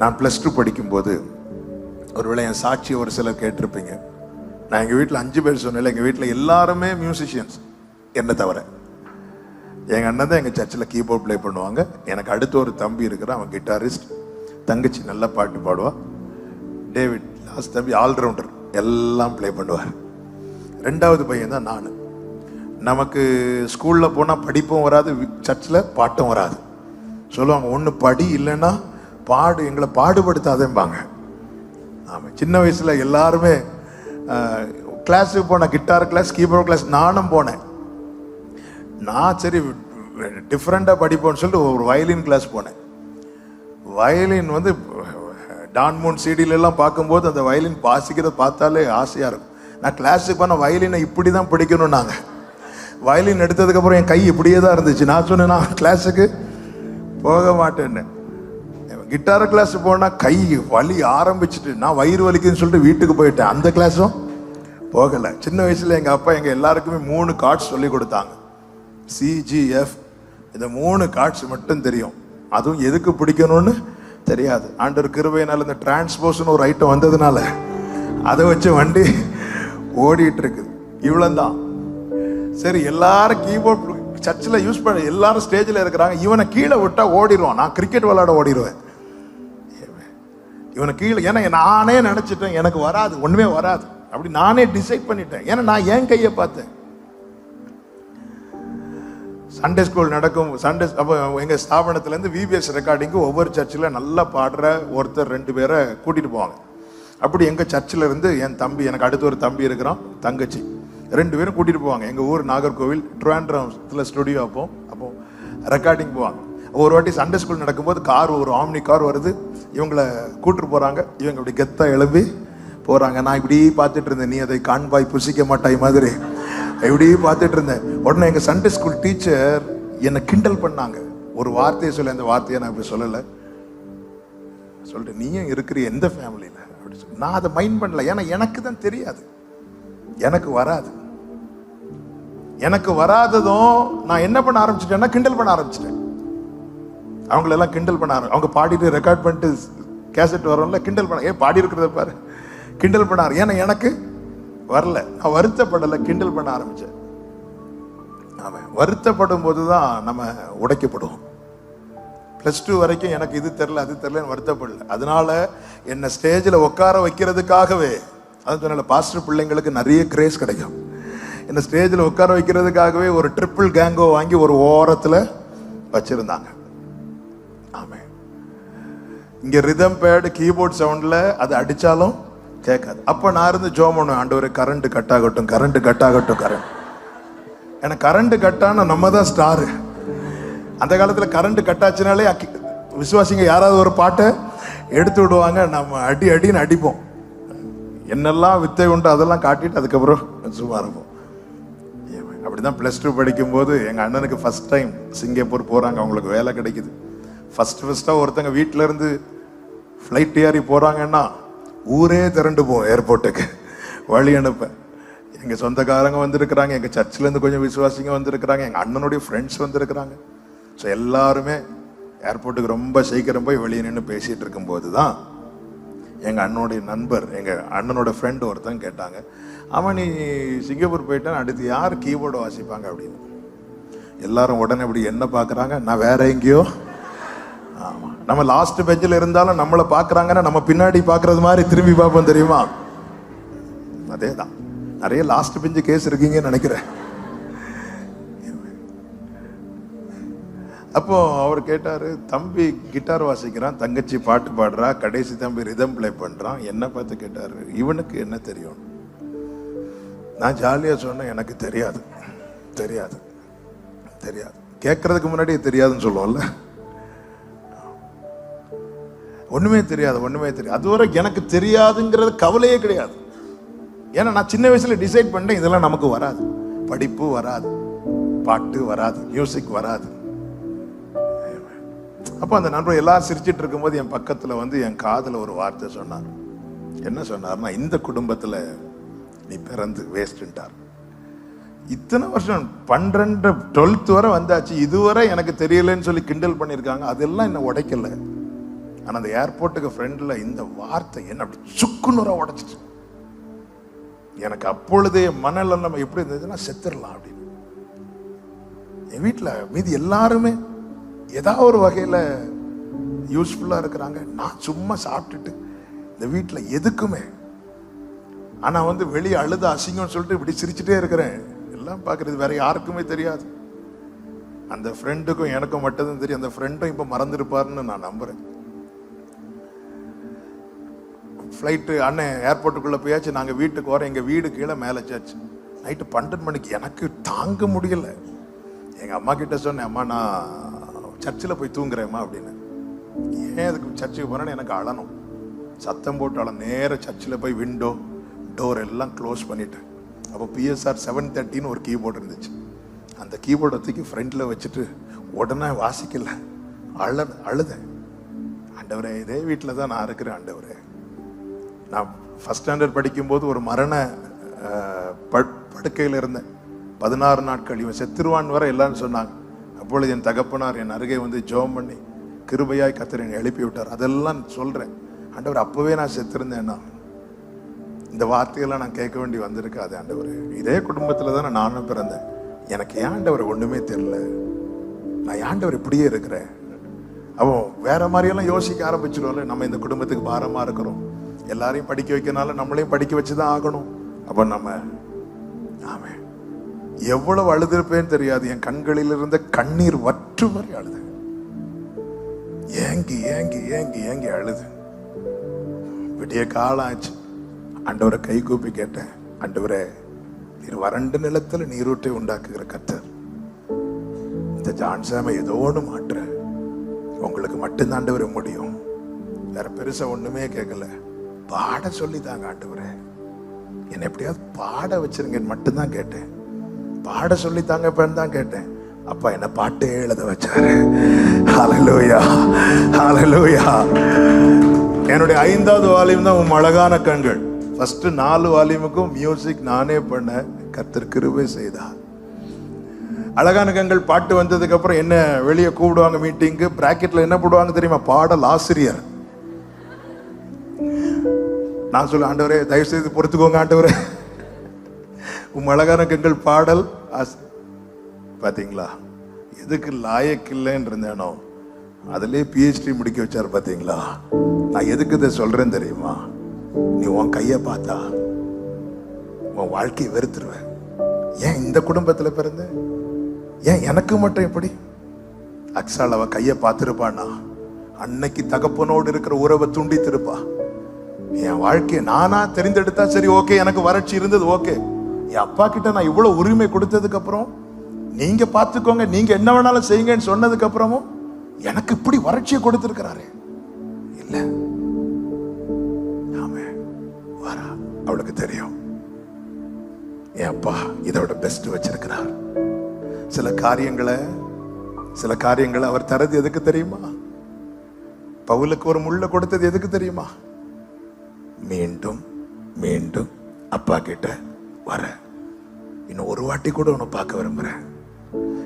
நான் plus two படிக்கும்போது ஒருவேளை என் சாட்சி ஒரு சிலர் கேட்டிருப்பீங்க. நான் எங்கள் வீட்டில் அஞ்சு பேர் சொன்னேன் எங்கள் வீட்டில் எல்லாருமே மியூசிஷியன்ஸ் என்ன தவிர. எங்கள் அண்ணன் தான் எங்கள் சர்ச்சில் கீபோர்ட் ப்ளே பண்ணுவாங்க. எனக்கு அடுத்து ஒரு தம்பி இருக்கிறான் அவன் கிட்டாரிஸ்ட் தங்கச்சி நல்லா பாட்டு பாடுவா. டேவிட் லாஸ்ட் தம்பி ஆல்ரவுண்டர் எல்லாம் ப்ளே பண்ணுவார். ரெண்டாவது பையன் தான் நான். நமக்கு ஸ்கூலில் போனால் படிப்பும் வராது சர்ச்சில் பாட்டும் வராது. சொல்லுவாங்க ஒன்று படி இல்லைன்னா பாடு எங்களை பாடுபடுத்தாதேம்பாங்க. ஆமாம் சின்ன வயசில் எல்லாருமே கிளாஸுக்கு போனேன் கிட்டார் கிளாஸ் கீபோர்ட் கிளாஸ் நானும் போனேன். நான் சரி டிஃப்ரெண்ட்டாக படிப்போம்னு சொல்லிட்டு ஒரு வயலின் கிளாஸ் போனேன். வயலின் வந்து டான்மூன் சீடியிலெல்லாம் பார்க்கும்போது அந்த வயலின் வாசிக்கிறத பார்த்தாலே ஆசையாக இருக்கும். நான் கிளாஸுக்கு போனால் வயலினை இப்படி தான் பிடிக்கணும் நாங்கள் வயலின் எடுத்ததுக்கப்புறம் என் கை இப்படியே தான் இருந்துச்சு. நான் சொன்னேன் நான் கிளாஸுக்கு போக மாட்டேன்னு. கிட்டார் கிளாஸ் போனால் கை வலி ஆரம்பிச்சுட்டு நான் வயிறு வலிக்குதுன்னு சொல்லிட்டு வீட்டுக்கு போயிட்டேன். அந்த கிளாஸும் போகலை. சின்ன வயசில் எங்கள் அப்பா எங்கள் எல்லாருக்குமே மூணு கார்ட்ஸ் சொல்லி கொடுத்தாங்க. சிஜிஎஃப் இந்த மூணு கார்ட்ஸ் மட்டும் தெரியும். அதுவும் எதுக்கு பிடிக்கணும்னு தெரியாது. ஆண்டர் கிருபையினால் இந்த டிரான்ஸ்போஸ்னு ஒரு ஐட்டம் வந்ததுனால அதை வச்சு வண்டி ஓடிட்டு இருக்குது இவ்வளவுதான். சரி எல்லாரும் கீபோர்ட் சர்ச்சில் யூஸ் பண்ண எல்லாரும் ஸ்டேஜில் இருக்கிறாங்க. இவனை கீழே விட்டால் ஓடிடுவான். நான் கிரிக்கெட் விளையாட ஓடிடுவேன். இவனை கீழே ஏன்னா நானே நினச்சிட்டேன் எனக்கு வராது ஒன்றுமே வராது. அப்படி நானே டிசைட் பண்ணிட்டேன். ஏன்னா நான் என் கையை பார்த்தேன். சண்டே ஸ்கூல் நடக்கும் சண்டே அப்போ எங்கள் ஸ்தாபனத்துலேருந்து விபிஎஸ் ரெக்கார்டிங்க்கு ஒவ்வொரு சர்ச்சில் நல்லா பாடுற ஒருத்தர் ரெண்டு பேரை கூட்டிகிட்டு போவாங்க. அப்படி எங்கள் சர்ச்சில் இருந்து என் தம்பி எனக்கு அடுத்து ஒரு தம்பி இருக்கிறான் தங்கச்சி. ரெண்டு பேரும் கூட்டிகிட்டு போவாங்க. எங்கள் ஊர் நாகர்கோவில் ட்ரிவாண்ட்ரத்தில் ஸ்டுடியோ அப்போ அப்போ ரெக்கார்டிங் போவாங்க. ஒரு வாட்டி சண்டே ஸ்கூல் நடக்கும்போது கார் ஒரு ஆம்னி கார் வருது. இவங்களை கூட்டிட்டு போகிறாங்க இவங்க இப்படி கெத்தாக எழும்பி போகிறாங்க நான் இப்படி பார்த்துட்டு இருந்தேன். நீ அதை காண்பாய் புசிக்க மாட்டாய் மாதிரி. இப்படி பார்த்துட்டு இருந்தேன். உடனே எங்கள் சண்டே ஸ்கூல் டீச்சர் என்னை கிண்டல் பண்ணாங்க. ஒரு வார்த்தையை சொல்ல. அந்த வார்த்தையை நான் இப்படி சொல்லலை. சொல்லிட்டு நீயும் இருக்கிற எந்த ஃபேமிலியில் அப்படி சொல்லி. நான் அதை மைண்ட் பண்ணல. ஏன்னா எனக்கு தான் தெரியாது. எனக்கு வராது. எனக்கு வராததும் நான் என்ன பண்ண ஆரம்பிச்சிட்டேன்னா கிண்டல் பண்ண ஆரம்பிச்சிட்டேன். அவங்களெல்லாம் கிண்டல் பண்ண அவங்க பாடிட்டு ரெக்கார்ட் பண்ணிட்டு கேசட் வரும்ல கிண்டல் பண்ண ஏன் பாடி இருக்கிறத பாரு. கிண்டல் பண்ணார் ஏன்னா எனக்கு வரல. நான் வருத்தப்படலை கிண்டல் பண்ண ஆரம்பித்தேன் ஆமாம். வருத்தப்படும் போது தான் நம்ம உடைக்கப்படுவோம். ப்ளஸ் டூ வரைக்கும் எனக்கு இது தெரில அது தெரிலன்னு வருத்தப்படல. அதனால என்னை ஸ்டேஜில் உட்கார வைக்கிறதுக்காகவே அது சொன்னல பாஸ்டர் பிள்ளைங்களுக்கு நிறைய கிரேஸ் கிடைக்கும். என்னை ஸ்டேஜில் உட்கார வைக்கிறதுக்காகவே ஒரு ட்ரிபிள் கேங்கோ வாங்கி ஒரு ஓரத்தில் வச்சுருந்தாங்க. இங்கே ரிதம் பேடு கீபோர்ட் சவுண்டில் அது அடித்தாலும் கேட்காது. அப்போ நான் இருந்து ஜோம் பண்ணுவேன். ஆண்டவர் கரண்ட் கட் ஆகட்டும் கரண்ட் கட் ஆகட்டும் கரண்ட் ஏன்னா கரண்ட் கட்டான நம்ம தான் ஸ்டாரு அந்த காலத்தில் கரண்ட் கட் ஆச்சுனாலே விசுவாசிங்க யாராவது ஒரு பாட்டை எடுத்து விடுவாங்க நம்ம அடி அடின்னு அடிப்போம். என்னெல்லாம் வித்தை உண்டு அதெல்லாம் காட்டிட்டு அதுக்கப்புறம் சும்மா இருப்போம். அப்படிதான் ப்ளஸ் டூ படிக்கும்போது எங்கள் அண்ணனுக்கு ஃபர்ஸ்ட் டைம் சிங்கப்பூர் போகிறாங்க அவங்களுக்கு வேலை கிடைக்குது. ஃபஸ்ட்டு ஃபஸ்ட்டாக ஒருத்தங்க வீட்டிலேருந்து ஃப்ளைட் ஏறி போகிறாங்கன்னா ஊரே திரண்டு போவோம் ஏர்போர்ட்டுக்கு வழி அனுப்ப. எங்கள் சொந்தக்காரங்க வந்திருக்கிறாங்க எங்கள் சர்ச்சிலேருந்து கொஞ்சம் விசுவாசிங்க வந்திருக்கிறாங்க எங்கள் அண்ணனுடைய ஃப்ரெண்ட்ஸ் வந்திருக்கிறாங்க. ஸோ எல்லாருமே ஏர்போர்ட்டுக்கு ரொம்ப சீக்கிரம் போய் வெளியே நின்று பேசிகிட்டு இருக்கும்போது தான் எங்கள் அண்ணனுடைய நண்பர் எங்கள் அண்ணனோட ஃப்ரெண்டு ஒருத்தன் கேட்டாங்க. அவன் நீ சிங்கப்பூர் போயிட்டான் அடுத்து யார் கீபோர்டு வாசிப்பாங்க? அப்படின்னு. எல்லாரும் உடனே இப்படி என்ன பார்க்குறாங்க நான் வேற எங்கேயோ நம்ம லாஸ்ட் பெஞ்சில் இருந்தாலும் நம்மளை பார்க்குறாங்கன்னா நம்ம பின்னாடி பார்க்குறது மாதிரி திரும்பி பார்ப்போம் தெரியுமா? அதே தான் நிறைய லாஸ்ட் பெஞ்சு கேஸ் இருக்கீங்கன்னு நினைக்கிறேன். அப்போ அவர் கேட்டார் தம்பி கிட்டார் வாசிக்கிறான் தங்கச்சி பாட்டு பாடுறா கடைசி தம்பி ரிதம் பிளே பண்ணுறான் என்ன பார்த்து கேட்டார் இவனுக்கு என்ன தெரியும்? நான் ஜாலியாக சொன்னேன் எனக்கு தெரியாது. தெரியாது. தெரியாது. கேட்குறதுக்கு முன்னாடியே தெரியாதுன்னு சொல்லுவோம்ல. ஒன்றுமே தெரியாது ஒன்றுமே தெரியாது. அதுவரை எனக்கு தெரியாதுங்கிறது கவலையே கிடையாது. ஏன்னா நான் சின்ன வயசில் டிசைட் பண்ணேன் இதெல்லாம் நமக்கு வராது. படிப்பு வராது பாட்டு வராது மியூசிக் வராது. அப்போ அந்த நண்பர் எல்லாரும் சிரிச்சிட்டு இருக்கும்போது என் பக்கத்தில் வந்து என் காதில் ஒரு வார்த்தை சொன்னார். என்ன சொன்னார்னா இந்த குடும்பத்தில் நீ பிறந்து வேஸ்ட்டுன்ட்டார் இத்தனை வருஷம் பன்னிரெண்டு டுவெல்த் வரை வந்தாச்சு. இதுவரை எனக்கு தெரியலன்னு சொல்லி கிண்டல் பண்ணியிருக்காங்க. அதெல்லாம் என்னை உடைக்கல. ஆனால் அந்த ஏர்போர்ட்டுக்கு ஃப்ரெண்ட்ல இந்த வார்த்தை என்ன அப்படி சுக்குநூறாக உடச்சிச்சு எனக்கு அப்பொழுதே மனநலம் எப்படி இருந்ததுன்னா செத்துடலாம் அப்படின்னு. என் வீட்டில் மீதி எல்லாருமே ஏதாவது ஒரு வகையில் யூஸ்ஃபுல்லாக இருக்கிறாங்க. நான் சும்மா சாப்பிட்டுட்டு இந்த வீட்டில் எதுக்குமே. ஆனால் வந்து வெளியே அழுத அசிங்கம்னு சொல்லிட்டு இப்படி சிரிச்சுட்டே இருக்கிறேன். எல்லாம் பார்க்கறது வேற யாருக்குமே தெரியாது. அந்த ஃப்ரெண்டுக்கும் எனக்கும் மட்டும்தான் தெரியும். அந்த ஃப்ரெண்டும் இப்போ மறந்துருப்பாருன்னு நான் நம்புகிறேன் ஃப்ளைட்டு அண்ணன் ஏர்போர்ட்டுக்குள்ளே போயாச்சு. நாங்கள் வீட்டுக்கு வரோம். எங்கள் வீடு கீழே மேலே சாச்சு நைட்டு பன்னெண்டு மணிக்கு எனக்கு தாங்க முடியல. எங்கள் அம்மா கிட்ட சொன்னேன் அம்மா நான் சர்ச்சில் போய் தூங்குறேம்மா அப்படின்னு. ஏன் அதுக்கு சர்ச்சுக்கு போறேன்னு எனக்கு அழணும். சத்தம் போட்டு அழ நேர சர்ச்சில் போய் விண்டோ டோர் எல்லாம் க்ளோஸ் பண்ணிட்டேன். அப்போ பிஎஸ்ஆர் செவன் தேர்ட்டின்னு ஒரு கீபோர்டு இருந்துச்சு. அந்த கீபோர்டை தூக்கி ஃப்ரண்டில் வச்சுட்டு உடனே வாசிக்கல. அழ அழுதேன். ஆண்டவரே இதே வீட்டில் தான் நான் இருக்கிறேன் ஆண்டவரே. நான் ஃபஸ்ட் ஸ்டாண்டர்ட் படிக்கும்போது ஒரு மரண படுக்கையில் இருந்தேன். பதினாறு நாட்கள். இவன் செத்துருவான் வர எல்லாரும் சொன்னாங்க. அப்பொழுது என் தகப்பனார் என் அருகே வந்து ஜெபம் பண்ணி கிருபையாய் கத்தர் என்னை எழுப்பி விட்டார். அதெல்லாம் சொல்கிறேன் ஆண்டவர் அப்போவே நான் செத்திருந்தேன்னா இந்த வார்த்தையெல்லாம் நான் கேட்க வேண்டி வந்திருக்காது ஆண்டவர். இதே குடும்பத்தில் தான் நானும் பிறந்தேன். எனக்கு ஏன் ஆண்டவர் ஒன்றுமே தெரில நான் ஆண்டவர் இப்படியே இருக்கிறேன்? அவன் வேற மாதிரியெல்லாம் யோசிக்க ஆரம்பிச்சிடும்ல நம்ம இந்த குடும்பத்துக்கு பாரமாக இருக்கிறோம். எல்லாரையும் படிக்க வைக்கனால நம்மளையும் படிக்க வச்சு தான் ஆகணும். அப்போ நம்ம ஆமே எவ்வளவு அழுதுருப்பேன்னு தெரியாது. என் கண்களில் இருந்த கண்ணீர் வற்று வரை அழுது. ஏங்கி ஏங்கி ஏங்கி ஏங்கி அழுது. விடிய காலம் ஆச்சு. அண்டவரை கை கூப்பி கேட்டேன். ஆண்டவரே நீர் வறண்டு நிலத்தில் நீரூட்டை உண்டாக்குகிற கத்தர் இந்த ஜான்சாமை ஏதோ ஒன்று மாற்ற. உங்களுக்கு மட்டும்தான் ஆண்டவரே முடியும். வேற பெருசா ஒண்ணுமே கேட்கல. பாட சொல்லி தாங்க ஆண்டவரே. என்னை எப்படியாவது பாட வச்சிருங்கன்னு மட்டும்தான் கேட்டேன். பாட சொல்லி தாங்க தான் கேட்டேன். அப்பா என்ன பாட்டே எழுத வச்சாரு. ஹalleluya ஹalleluya என்னுடைய ஐந்தாவது வால்யூம் தான் உன் அழகான கண்கள். ஃபர்ஸ்ட் நாலு வால்யூமுக்கும் மியூசிக் நானே பண்ண கர்த்தர் செய்தார். அழகான கண்கள் பாட்டு வந்ததுக்கு அப்புறம் என்ன வெளியே கூப்பிடுவாங்க மீட்டிங்க்கு பிராக்கெட்ல என்ன போடுவாங்க தெரியுமா? பாடல் ஆசிரியர். நான் சொல்ல ஆண்டவரே தயவு செய்து பொறுத்துக்கோங்க ஆண்டவரே. உம் அழகான கங்கள் பாடல் பார்த்தீங்களா எதுக்கு லாயக்கில்லைன்னு இருந்தேனோ அதுலேயே பிஹெச்டி முடிக்க வச்சார் பார்த்தீங்களா நான் எதுக்கு இதை சொல்கிறேன் தெரியுமா? நீ உன் கையை பார்த்தா உன் வாழ்க்கையை வெறுத்துருவேன். ஏன் இந்த குடும்பத்தில் பிறந்த? ஏன் எனக்கு மட்டும் எப்படி அக்ஸால் அவன் கையை பார்த்துருப்பானா? அன்னைக்கு தகப்பனோடு இருக்கிற உறவை துண்டித்திருப்பா. என் வாழ்க்கையை நானா தெரிந்தெடுத்தா சரி ஓகே எனக்கு வறட்சி இருந்தது ஓகே. என் அப்பா கிட்ட நான் இவ்வளோ உரிமை கொடுத்ததுக்கு அப்புறம் நீங்க பார்த்துக்கோங்க நீங்க என்ன வேணாலும் செய்யுங்கன்னு சொன்னதுக்கு அப்புறமும் எனக்கு இப்படி வறட்சியை கொடுத்துருக்கிறாரு. இல்ல. ஆமே. வரா அவளுக்கு தெரியும். என் அப்பா இதோட பெஸ்ட் வச்சிருக்கிறார். சில காரியங்களை சில காரியங்களை அவர் தரது எதுக்கு தெரியுமா? பவுலுக்கு ஒரு முள்ள கொடுத்தது எதுக்கு தெரியுமா? மீண்டும் மீண்டும் அப்பா கிட்ட வர. இன்னும் ஒரு வாட்டி கூட உன்னை பார்க்க விரும்புறேன்.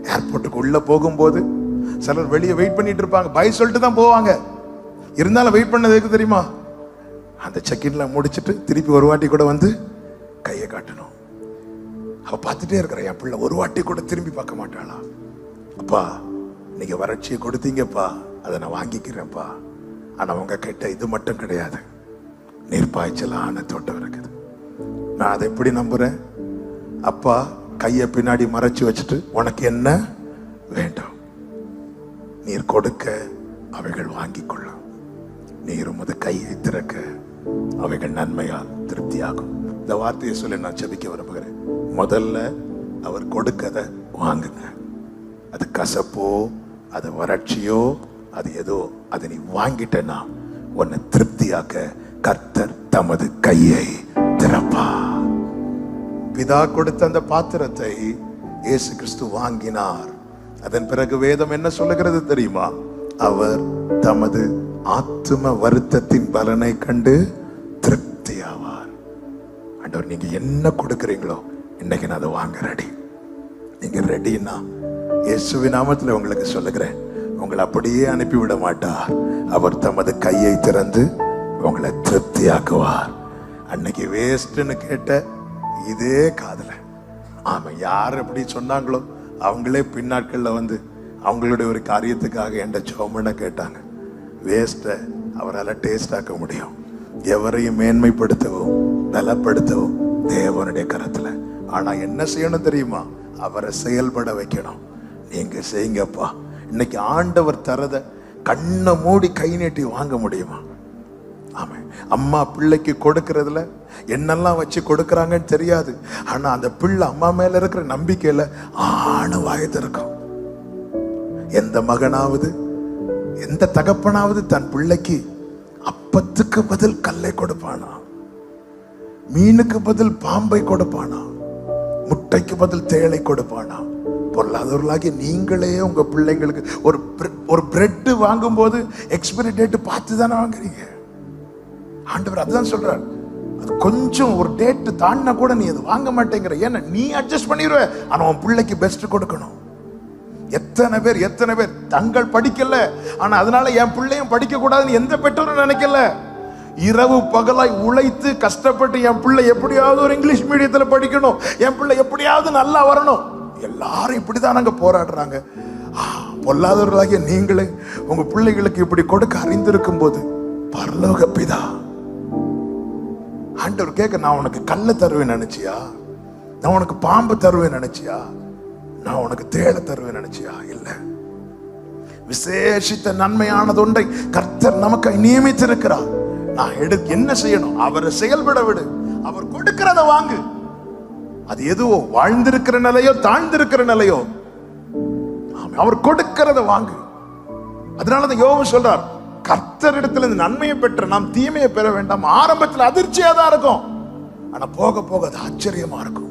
ஏர்போர்ட்டுக்கு உள்ள போகும்போது சிலர் வெளியே வெயிட் பண்ணிட்டு இருப்பாங்க. பை சொல்லிட்டு தான் போவாங்க. இருந்தாலும் வெயிட் பண்ணது எதுக்கு தெரியுமா? அந்த செக்கின்லாம் முடிச்சிட்டு திருப்பி ஒரு வாட்டி கூட வந்து கையை காட்டணும். அவ பார்த்துட்டே இருக்கிற. என் பிள்ளை ஒரு வாட்டி கூட திரும்பி பார்க்க மாட்டாளா? அப்பா நீங்க வறட்சியை கொடுத்தீங்கப்பா. அதை நான் வாங்கிக்கிறேன்ப்பா. ஆனால் உங்க கிட்ட இது மட்டும் கிடையாது. நீர்ப்பாய்ச்சலான தோட்டம் இருக்குது. நான் அதை எப்படி நம்புறேன்? அப்பா கையை பின்னாடி மறைச்சு வச்சுட்டு உனக்கு என்ன வேண்டும்? நீர் கொடுக்க அவைகள் வாங்கி கொள்ளும் நீர் உமது கையை திறக்க அவைகள் நன்மையால் திருப்தியாகும். இந்த வார்த்தையை சொல்லி நான் செபிக்க விரும்புகிறேன். முதல்ல அவர் கொடுக்கத வாங்குங்க. அது கசப்போ அது வறட்சியோ அது ஏதோ அதை நீ வாங்கிட்டேன்னா உன்னை திருப்தியாக்க கர்த்தர் தமது கையை திறப்பா பிதா கொடுத்த அந்த பாத்திரத்தை இயேசு கிறிஸ்து வாங்கினார். அதன் பிறகு வேதம் என்ன சொல்லுகிறது தெரியுமா? அவர் தமது ஆத்தும வருத்தத்தின் பலனை கண்டு திருப்தி ஆவார் ஆண்டவர் நீங்க என்ன கொடுக்குறீங்களோ இன்னைக்கு நான் அதை வாங்க ரெடி நீங்க ரெடின்னா இயேசுவின் நாமத்தில் உங்களுக்கு சொல்லுகிறேன் உங்களை அப்படியே அனுப்பிவிட மாட்டார். அவர் தமது கையை திறந்து உங்களை திருப்தியாக்குவார். அன்னைக்கு வேஸ்ட்னு கேட்ட இதே காதல. ஆமாம் யார் எப்படி சொன்னாங்களோ அவங்களே பின்னாட்களில் வந்து அவங்களுடைய ஒரு காரியத்துக்காக என்ட சோமனை கேட்டாங்க. வேஸ்ட்டை அவரால் டேஸ்டாக்க முடியும். எவரையும் மேன்மைப்படுத்தவும் பலப்படுத்தவும் தேவனுடைய கரத்தில். ஆனால் என்ன செய்யணும் தெரியுமா? அவரை செயல்பட வைக்கணும். நீங்கள் செய்யுங்கப்பா இன்னைக்கு ஆண்டவர் தரத கண்ணை மூடி கை நீட்டி வாங்க முடியுமா? ஆமாம் அம்மா பிள்ளைக்கு கொடுக்கறதுல என்னெல்லாம் வச்சு கொடுக்குறாங்கன்னு தெரியாது. ஆனா அந்த பிள்ளை அம்மா மேல இருக்கிற நம்பிக்கையில ஆணு வாயத்து இருக்கும். எந்த மகனாவது எந்த தகப்பனாவது தன் பிள்ளைக்கு அப்பத்துக்கு பதில் கல்லை கொடுப்பானா? மீனுக்கு பதில் பாம்பை கொடுப்பானா? முட்டைக்கு பதில் தேளை கொடுப்பானா? பொருளாதவர்களாகி நீங்களே உங்க பிள்ளைங்களுக்கு ஒரு ஒரு பிரெட் வாங்கும்போது எக்ஸ்பிரி டேட் பார்த்து தானே வாங்குறீங்க? ஆண்டவர் அதுதான் சொல்றார். அது கொஞ்சம் ஒரு டேட் தாண்டினா கூட நீ அது வாங்க மாட்டேங்கிற. ஏன்னா நீ அட்ஜஸ்ட் பண்ணிடுவ ஆனா உன் பிள்ளைக்கு பெஸ்ட் கொடுக்கணும். எத்தனை பேர் எத்தனை பேர் தங்கள் படிக்கல. ஆனா அதனால என் பிள்ளையும் படிக்க கூடாதுன்னு எந்த பெற்றோரும் நினைக்கல. இரவு பகலாய் உழைத்து கஷ்டப்பட்டு என் பிள்ளை எப்படியாவது ஒரு இங்கிலீஷ் மீடியத்தில் படிக்கணும். என் பிள்ளை எப்படியாவது நல்லா வரணும். எல்லாரும் இப்படிதான் அங்க போராடுறாங்க. பொல்லாதவர்களாகிய நீங்களே உங்க பிள்ளைகளுக்கு இப்படி கொடுக்க அறிந்திருக்கும் போது பரலோக பிதா ஆண்டவர் கேட்க நான் உனக்கு கல்லை தருவேன் நினைச்சியா? நான் உனக்கு பாம்பு தருவேன் நினைச்சியா? நான் உனக்கு தேள தருவேன் நினைச்சியா? இல்லை. விசேஷித்த நன்மையானது ஒன்றை கர்த்தர் நமக்கு நியமித்திருக்கிறார். நான் எடு என்ன செய்யணும்? அவரை செயல்பட விடு. அவர் கொடுக்கிறத வாங்கு. அது எதுவோ வாழ்ந்திருக்கிற நிலையோ தாழ்ந்திருக்கிற நிலையோ. அவர் கொடுக்கிறத வாங்கு. அதனாலதான் யோகம் சொல்றார் கர்த்தரிடத்துல இந்த நன்மையை பெற்ற நாம் தீமையை பெற வேண்டாம். ஆரம்பத்தில் அதிர்ச்சியாக தான் இருக்கும். ஆனால் போக போக அது ஆச்சரியமா இருக்கும்.